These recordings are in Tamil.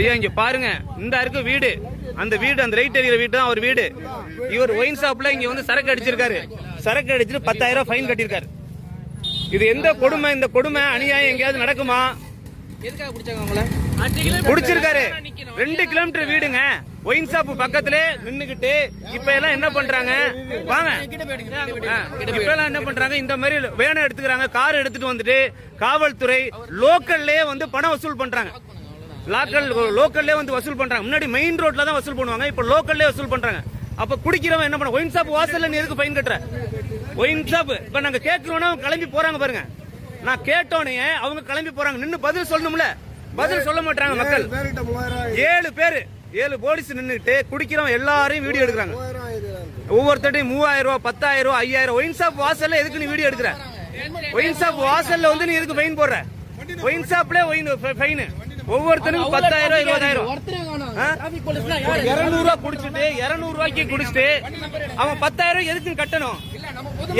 ஐயா இங்க பாருங்க. இந்த இருக்கு வீடு. அந்த வீடு அந்த ரைட் எறிகிற வீடு தான் அவர் வீடு. இவர் ஒயின் ஷாப்ல இங்க வந்து சரக்கு அடிச்சிருக்காரு. சரக்கு அடிச்சுட்டு பத்தாயிரம் ஃபைன் கட்டியிருக்காரு. இது எந்த கொடுமை? இந்த கொடுமை அநியாயம் எங்கேயாவது நடக்குமா? குடிச்சிருக்காரு. ரெண்டு கிலோமீட்டர் வீடுங்க. ஒயின் ஷாப் பக்கத்துல நின்னுகிட்டு இப்ப எல்லாம் என்ன பண்றாங்க? வாங்க. இப்ப எல்லாம் என்ன பண்றாங்க? இந்த மாதிரி வேனை எடுத்துக்கிறாங்க. கார் எடுத்துட்டு வந்துட்டு காவல்துறை லோக்கல்லே வந்து பணம் வசூல் பண்றாங்க. லாக்கல் லோக்கல்லே வந்து வசூல் பண்றாங்க. முன்னாடி மெயின் ரோட்ல தான் வசூல் பண்ணுவாங்க இப்ப லோக்கல்லே வசூல் பண்றாங்க. அப்ப குடிக்கிறவன் என்ன பண்ண ஒயின் ஷாப் வாசல்ல நீ எதுக்கு ஃபைன் கட்டுற? ஒயின் ஷாப் இப்ப நாங்க கேட்கிறோம்னா கிளம்பி போறாங்க பாருங்க. நான் கேட்டோனே அவங்க கிளம்பி போறாங்க. நின்னு பதில் சொல்லணும்ல. பதில் சொல்ல மாட்டாங்க மக்கள். ஏழு பேரு ஏழு போலீஸ் நின்னுட்டு குடிக்கிறவன் எல்லாரையும் வீடியோ எடுக்கிறாங்க. ஒவ்வொருத்தட்டையும் மூவாயிரம் ரூபாய் பத்தாயிரம் ரூபாய் ஐயாயிரம் ஒயின் ஷாப் வாசல்ல எதுக்கு நீ வீடியோ எடுக்கிற? ஒயின் ஷாப் வாசல்ல வந்து நீ எதுக்கு ஃபைன் போடுற? ஒயின் ஷாப்ல ஒயின் ஃபைன் ஒவ்வொருத்தனுக்கும் பத்தாயிரம் ரூபாய் இருபதாயிரம். ஒருத்தரே காணோம். ஆ? டிராபிக் போலீஸ்னா யாரு? இருநூறு ரூபாய் குடிச்சிட்டு இருநூறு ரூபாய்க்கு குடிச்சிட்டு அவன் பத்தாயிரம் எதுக்கு கட்டணும்?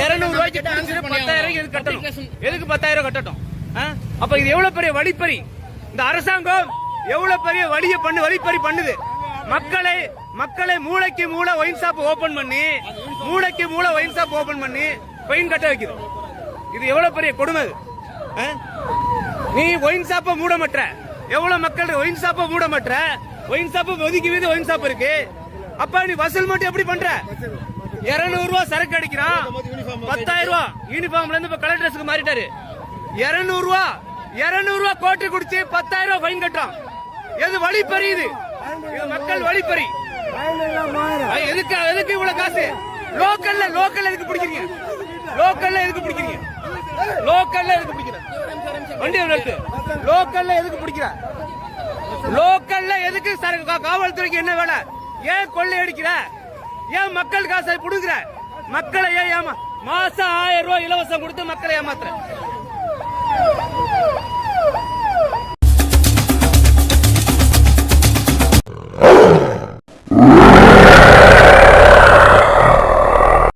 இருநூறு ரூபாய்க்கு குடிச்சிட்டு பத்தாயிரம் எதுக்கு கட்டணும்? எதுக்கு பத்தாயிரம் கட்டட்டும்? அப்ப இது எவ்வளவு பெரிய வழிப்பறி? இந்த அரசாங்கம் எவ்வளவு பெரிய வழிய பண்ணு வழிப்பறி பண்ணுது? மக்களை மக்களை மூளைக்கு மூளை ஒயின் ஷாப் ஓபன் பண்ணி மூளைக்கு மூளை ஒயின் ஷாப் ஓபன் பண்ணி ஃபைன் கட்ட வைக்குது. இது எவ்வளவு பெரிய கொடுமை? நீ ஒயின் ஷாப்பை மூட மாட்ட எவ்வளவு மக்கள் ஒயின் ஷாப்பை மூட மாட்ட ஒயின் ஷாப் ஒதுக்கி வீது ஒயின் ஷாப் இருக்கு. அப்ப நீ வசூல் மட்டும் எப்படி பண்ற? இருநூறு ரூபாய் சரக்கு அடிக்கிறான். பத்தாயிரம் ரூபாய் யூனிஃபார்ம்ல இருந்து இப்ப கலர் ட்ரெஸ்க்கு மாறிட்டாரு. இருநூறு ரூபாய் இருநூறு ரூபாய் கோட்டை குடிச்சு பத்தாயிரம் ரூபாய் ஃபைன் கட்டுறான். எது வழி பறியுது இது மக்கள் வழி பறி எதுக்கு எதுக்கு இவ்வளவு காசு? லோக்கல்ல லோக்கல்ல எதுக்கு பிடிக்கிறீங்க? லோக்கல்ல எதுக்கு பிடிக்கிறீங்க? லோக்கல்ல எதுக்கு பிடிக்கிறேன் வண்டி நிறுத்து லோக்கல்ல எதுக்கு பிடிக்கிற லோக்கல்ல எதுக்கு சார் காவல்துறைக்கு என்ன வேலை? ஏன் கொள்ளை அடிக்கிற? ஏன் மக்கள் காசை புடுங்குற? மக்களை ஏன் ஏமா மாசம் ஆயிரம் ரூபாய் இலவசம் கொடுத்து மக்களை ஏமாத்துற?